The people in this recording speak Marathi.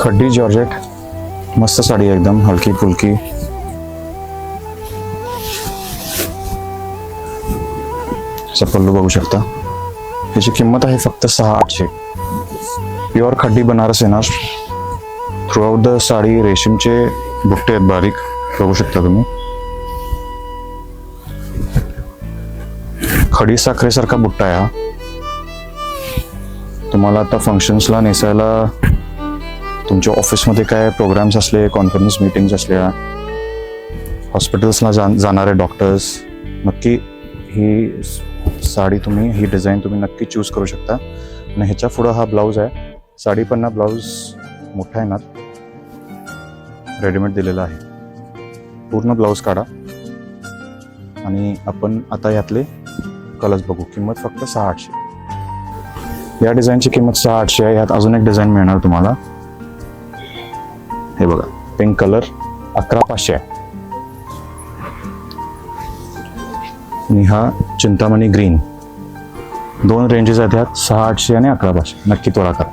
खड्डी जॉर्जेट मस्त साडी आहे एकदम हलकी फुलकी. पल्लू बघू शकता. याची किंमत आहे फक्त सहा आठशे प्युअर खड्डी बनारस येणार. थ्रूआउट द साडी रेशीमचे बुट्टे आहेत बारीक. बघू शकता तुम्ही. खडी साखरेसारखा बुट्टा आहे हा. तुम्हाला आता फंक्शन्सला नेसायला तुमच्या ऑफिसमध्ये काय प्रोग्राम्स असले कॉन्फरन्स मीटिंग्स असल्या हॉस्पिटल्सला जा जाणारे डॉक्टर्स नक्की ही साडी तुम्ही ही डिझाईन तुम्ही नक्की चूज करू शकता. आणि ह्याच्या पुढं हा ब्लाऊज आहे. साडी पण ना ब्लाऊज मोठा आहे ना रेडीमेड दिलेला आहे. पूर्ण ब्लाऊज काढा. आणि आपण आता यातले कलर्स बघू. किंमत फक्त सहा आठशे या डिझाईनची किंमत सहा आठशे आहे. यात अजून एक डिझाईन मिळणार तुम्हाला. हे बघा पिंक कलर अकरा पाचशे आहे. आणि हा चिंतामणी ग्रीन दोन रेंजेस आहेत ह्यात सहा आठशे आणि अकरा पाचशे नक्की तोडा करा.